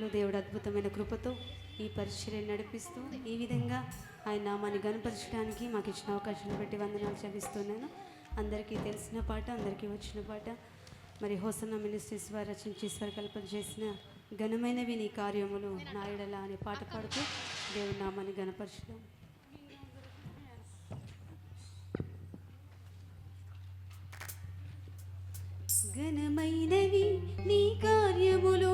వందనాలు దేవుడు అద్భుతమైన కృపతో ఈ పరిచర్య నడిపిస్తూ ఈ విధంగా ఆయన నామాన్ని గనపరచడానికి మాకు ఇచ్చిన అవకాశాన్ని బట్టి వందనాలు చదివిస్తున్నాను అందరికీ తెలిసిన పాట అందరికీ వచ్చిన పాట. మరి హోసన్న మినిస్ట్రీస్ వారు రచించి స్వరకల్పన చేసిన ఘనమైనవి నీ కార్యములు నాయుడల అనే పాట పాడుతూ దేవుడి నామాన్ని గనపరచుదాం ఘనమైనవి నీ కార్యములు